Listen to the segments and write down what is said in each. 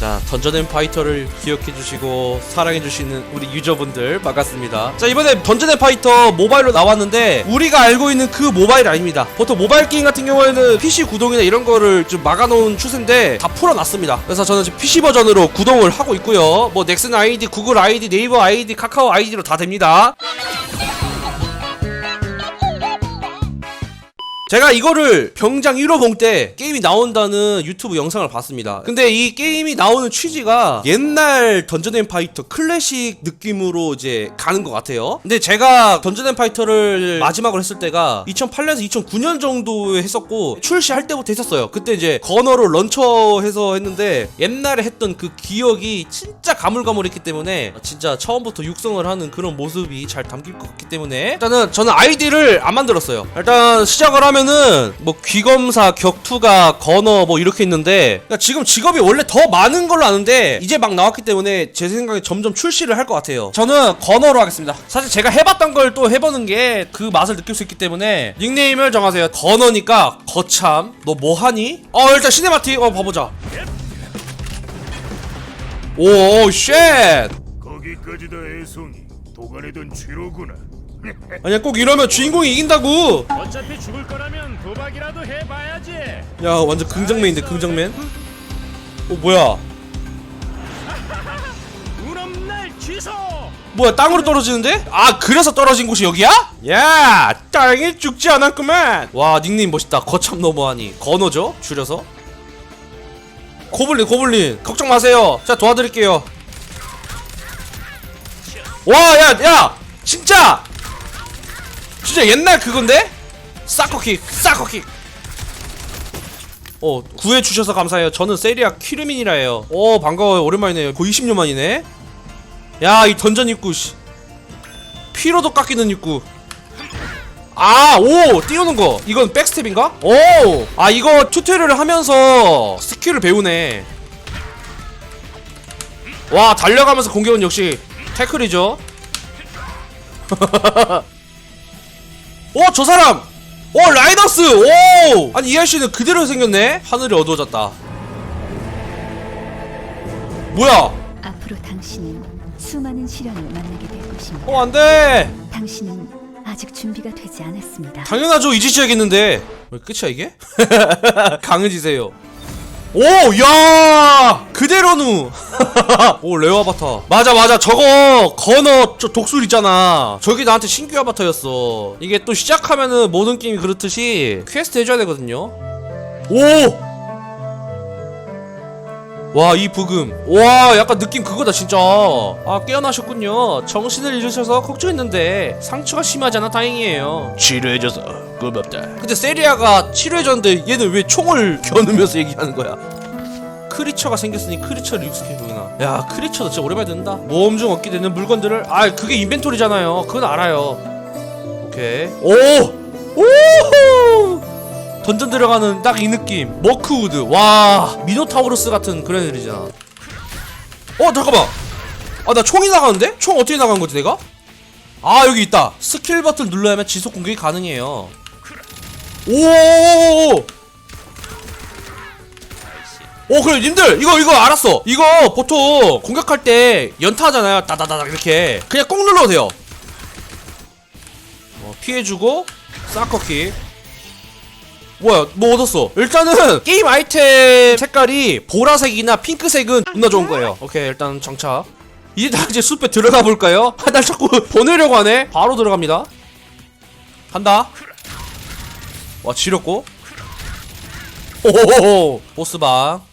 자 던전 앤 파이터를 기억해 주시고 사랑해 주시는 우리 유저분들 반갑습니다. 자 이번에 던전 앤 파이터 모바일로 나왔는데 우리가 알고 있는 그 모바일 아닙니다. 보통 모바일 게임 같은 경우에는 PC 구동이나 이런 거를 좀 막아놓은 추세인데 다 풀어놨습니다. 그래서 저는 지금 PC 버전으로 구동을 하고 있고요. 뭐 넥슨 아이디, 구글 아이디, 네이버 아이디, 카카오 아이디로 다 됩니다 제가 이거를 병장 1호봉 때 게임이 나온다는 유튜브 영상을 봤습니다. 근데 이 게임이 나오는 취지가 옛날 던전 앤 파이터 클래식 느낌으로 이제 가는 것 같아요. 근데 제가 던전 앤 파이터를 마지막으로 했을 때가 2008년에서 2009년 정도에 했었고 출시할 때부터 했었어요. 그때 이제 건어로 런처해서 했는데 옛날에 했던 그 기억이 진짜 가물가물했기 때문에 진짜 처음부터 육성을 하는 그런 모습이 잘 담길 것 같기 때문에 일단은 저는 아이디를 안 만들었어요. 일단 시작을 하면 은 뭐 귀검사, 격투가, 건어 뭐 이렇게 있는데 그러니까 지금 직업이 원래 더 많은 걸로 아는데 이제 막 나왔기 때문에 제 생각에 점점 출시를 할 것 같아요. 저는 건어로 하겠습니다. 사실 제가 해봤던 걸 또 해보는 게 그 맛을 느낄 수 있기 때문에 닉네임을 정하세요. 건어니까 거참. 너 뭐 하니? 어 일단 시네마틱 어 봐보자. 오 쉣. 거기까지다 애송이 도가내던 죄로구나 아니야 꼭 이러면 주인공이 이긴다고. 어차피 죽을 거라면 도박이라도 해봐야지 야 완전 긍정맨인데 긍정맨. 어 뭐야? 운 없는 날 취소 뭐야 땅으로 떨어지는데? 아 그래서 떨어진 곳이 여기야? 야 땅이 죽지 않았구만 와 닉네임 멋있다 거참 너무하니 건어죠? 줄여서 고블린 고블린 걱정 마세요 자 도와드릴게요 와 야야 야, 진짜 진짜 옛날 그건데? 사커킥 사커킥. 어 구해주셔서 감사해요. 저는 세리아 키르민이라 해요. 오 반가워요. 오랜만이네요. 거의 20년 만이네. 야 이 던전 입구 씨. 피로도 깎이는 입구. 아 오 띄우는 거. 이건 백스텝인가? 오 아 이거 튜토리얼을 하면서 스킬을 배우네. 와 달려가면서 공격은 역시 태클이죠 오저 사람! 오 라이더스! 오! 아니 이 아저씨는 그대로 생겼네? 하늘이 어두워졌다. 뭐야? 앞으로 당신은 수많은 시련을 만나게 될 것입니다. 어 안 돼! 당신은 아직 준비가 되지 않았습니다. 당연하죠. 잊으셔야겠는데. 왜 끝이야 이게? 강해지세요 오 야! 그대로 누. 오 레어 아바타. 맞아 맞아. 저거 건어 저 독술 있잖아. 저게 나한테 신규 아바타였어. 이게 또 시작하면은 모든 게임이 그렇듯이 퀘스트 해줘야 되거든요. 오! 와 이 부금. 와 약간 느낌 그거다 진짜. 아 깨어나셨군요. 정신을 잃으셔서 걱정했는데 상처가 심하지 않아 다행이에요. 치료해줘서 고맙다. 근데 세리아가 치료해줬는데 얘는 왜 총을 겨누면서 얘기하는 거야? 크리처가 생겼으니 크리처를 익숙해보구나? 야 크리처도 진짜 오랜만에 듣는다. 모험 중 얻게 되는 물건들을 아 그게 인벤토리잖아요. 그건 알아요. 오케이. 오! 오! 던전 들어가는 딱 이 느낌. 머크우드. 와 미노타우루스 같은 그런 애들이잖아. 어 잠깐만. 아 나 총이 나가는데? 총 어떻게 나간 거지 내가? 아 여기 있다. 스킬 버튼 눌러야만 지속 공격이 가능해요. 오오오오 오 그래 님들 이거 이거 알았어. 이거 보통 공격할 때 연타하잖아요. 따다다닥 이렇게. 그냥 꼭 눌러도 돼요. 어, 피해주고 사커킥 뭐야 뭐 얻었어? 일단은 게임 아이템 색깔이 보라색이나 핑크색은 존나 좋은 거예요. 오케이 일단 정착 이제 다 이제 숲에 들어가 볼까요? 아, 날 자꾸 보내려고 하네. 바로 들어갑니다. 간다. 와 지렸고. 오호호호 보스방.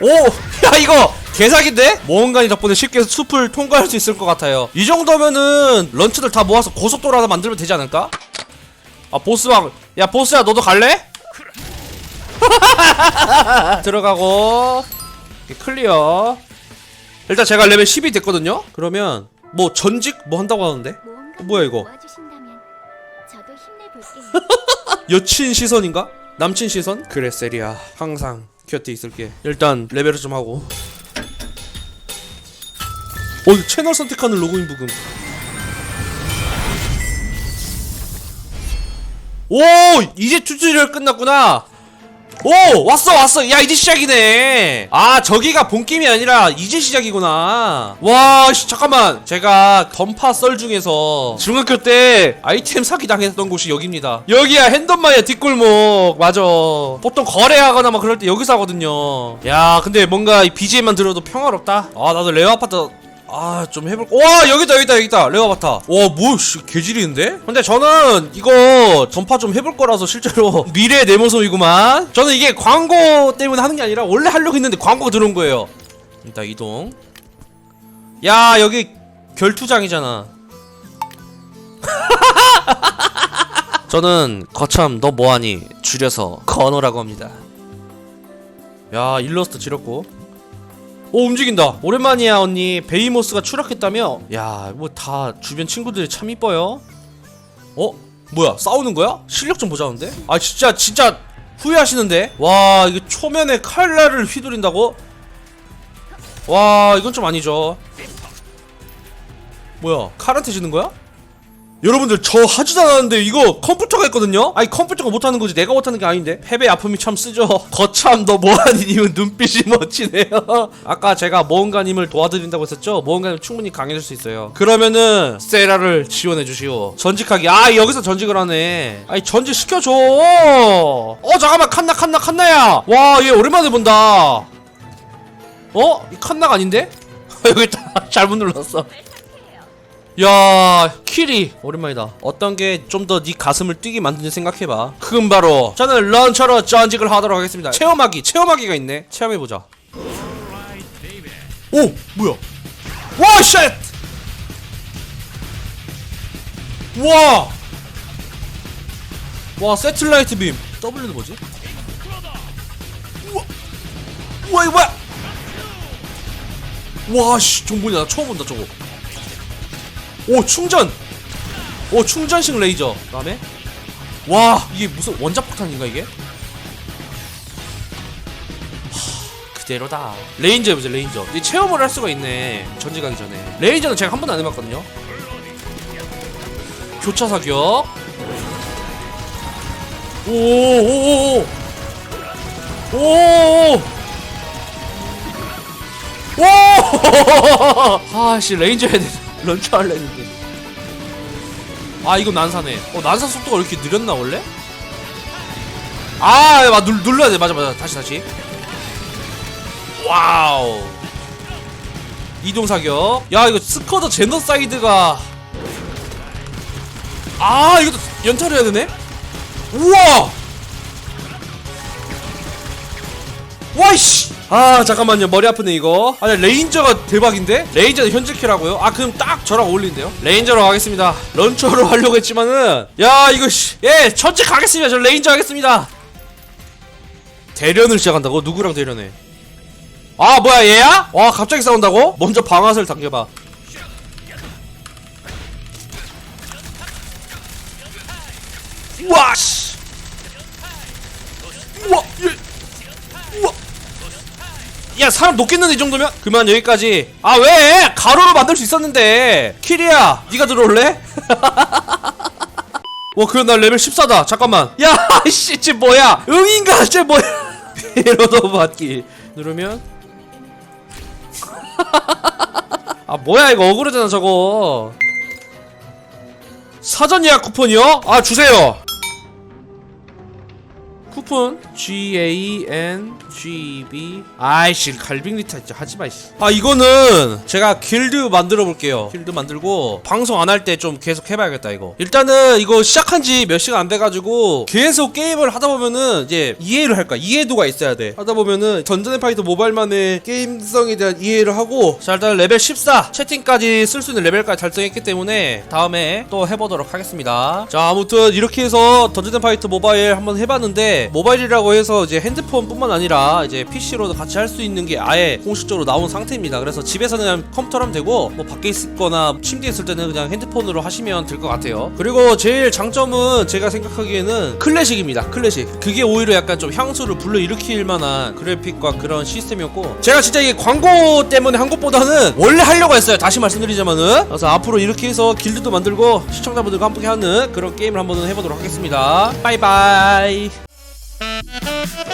오! 야 이거 개사기인데? 모험가니 덕분에 쉽게 숲을 통과할 수 있을 것 같아요 이 정도면은 런처들 다 모아서 고속도로 하나 만들면 되지 않을까? 아 보스방 야 보스야 너도 갈래? 들어가고 클리어 일단 제가 레벨 10이 됐거든요? 그러면 뭐 전직 뭐 한다고 하는데? 뭐야, 이거? 여친 시선인가? 남친 시선? 그래 세리야 항상 곁에 있을게 일단 레벨을 좀 하고 어 채널 선택하는 로그인 부금. 오 이제 튜토리얼 끝났구나. 오 왔어 왔어. 야 이제 시작이네. 아 저기가 본 게임이 아니라 이제 시작이구나. 와 씨, 잠깐만. 제가 던파 썰 중에서 중학교 때 아이템 사기 당했던 곳이 여기입니다. 여기야 핸덤마야 뒷골목. 맞아. 보통 거래하거나 막 그럴 때 여기서 하거든요. 야 근데 뭔가 이 BGM만 들어도 평화롭다? 아 나도 레어 아파트 아 좀 해볼 와 여기다 여기다 여기다. 레어바타. 와뭐 개질이는데? 근데 저는 이거 전파 좀 해볼 거라서 실제로 미래의 내 모습이구만. 저는 이게 광고 때문에 하는 게 아니라 원래 하려고 했는데 광고가 들어온 거예요. 일단 이동. 야 여기 결투장이잖아. 저는 거참 너 뭐하니? 줄여서 건어라고 합니다. 야 일러스트 지렸고 오 움직인다 오랜만이야 언니 베이모스가 추락했다며 야 뭐 다 주변 친구들이 참 이뻐요 어? 뭐야 싸우는 거야? 실력 좀 보자는데? 아 진짜 진짜 후회하시는데? 와 이거 초면에 칼날을 휘두른다고? 와 이건 좀 아니죠 뭐야 칼한테 지는 거야? 여러분들 저 하지도 않았는데 이거 컴퓨터가 했거든요? 아니 컴퓨터가 못하는 거지. 내가 못하는 게 아닌데. 패배 아픔이 참 쓰죠. 거참 너 뭐하니님은 눈빛이 멋지네요. 아까 제가 모험가님을 도와드린다고 했었죠? 모험가님 충분히 강해질 수 있어요. 그러면은 세라를 지원해 주시오. 전직하기. 아 여기서 전직을 하네. 아니 전직 시켜줘. 어 잠깐만. 칸나 칸나 칸나야. 와 얘 오랜만에 본다. 어? 이 칸나가 아닌데? 여기 있다 잘못 눌렀어 야 키리. 오랜만이다. 어떤 게 좀 더 네 가슴을 뛰게 만드는지 생각해봐. 그건 바로 저는 런처로 전직을 하도록 하겠습니다. 체험하기 체험하기가 있네. 체험해보자. 오 뭐야? 와 쉣! 와! 와 세틀라이트 빔. W는 뭐지? 우와! 우와 이거 뭐야? 와 씨 정보냐 나 처음 본다 저거 오 충전! 오 충전식 레이저. 그 다음에? 와 이게 무슨 원자 폭탄인가 이게? 하, 그대로다. 레인저 해보자 레인저. 이 체험을 할 수가 있네. 전직하기 전에. 레인저는 제가 한 번도 안 해봤거든요. 교차 사격. 오오오오. 오오오. 오! 아씨 레인저 해야 돼. 런처 할래 했는데. 아 이거 난사네. 어 난사 속도가 이렇게 느렸나 원래? 아, 맞 눌, 눌러야 돼. 맞아 맞아. 다시 다시. 와우. 이동 사격. 야 이거 스쿼드 제너사이드가. 아 이것도 연타를 해야 되네. 우와. 아 잠깐만요. 머리 아프네 이거. 아 레인저가 대박인데? 레인저는 현질키라고요. 아 그럼 딱 저랑 어울린대요. 레인저로 가겠습니다. 런처로 하려고 했지만은 야 이거 씨예 전직 가겠습니다. 저 레인저 하겠습니다. 대련을 시작한다고? 누구랑 대련해? 아 뭐야 얘야? 와 갑자기 싸운다고? 먼저 방아쇠를 당겨봐. 우와 씨. 우와 얘 우와 야 사람 높겠는데 이 정도면? 그만 여기까지. 아 왜? 가로로 만들 수 있었는데. 키리야 네가 들어올래? 와 그럼 나 레벨 14다. 잠깐만. 야씨 쟤 뭐야? 응인가? 쟤 뭐야? 피로도 받기. 누르면? 아 뭐야 이거 억울하잖아 저거. 사전 예약 쿠폰이요? 아 주세요 쿠폰. G A N G B 아이씨 갈빙리타 진짜 하지마 이씨. 아 이거는 제가 길드 만들어 볼게요. 길드 만들고 방송 안 할 때 좀 계속 해봐야겠다 이거. 일단은 이거 시작한 지 몇 시간 안 돼가지고 계속 게임을 하다 보면은 이제 이해를 할까 이해도가 있어야 돼. 하다 보면은 던전앤 파이터 모바일만의 게임성에 대한 이해를 하고 자 일단 레벨 14 채팅까지 쓸 수 있는 레벨까지 달성했기 때문에 다음에 또 해보도록 하겠습니다. 자 아무튼 이렇게 해서 던전 앤 파이터 모바일 한번 해봤 는데 모바일이라고 해서 이제 핸드폰뿐만 아니라 이제 PC로도 같이 할 수 있는 게 아예 공식적으로 나온 상태입니다. 그래서 집에서는 그냥 컴퓨터로 하면 되고 뭐 밖에 있거나 침대에 있을 때는 그냥 핸드폰으로 하시면 될 것 같아요. 그리고 제일 장점은 제가 생각하기에는 클래식입니다. 클래식. 그게 오히려 약간 좀 향수를 불러일으킬 만한 그래픽과 그런 시스템이었고 제가 진짜 이게 광고 때문에 한 것보다는 원래 하려고 했어요. 다시 말씀드리자면은 그래서 앞으로 이렇게 해서 길드도 만들고 시청자분들과 함께 하는 그런 게임을 한번 해보도록 하겠습니다. 바이바이. Thank you.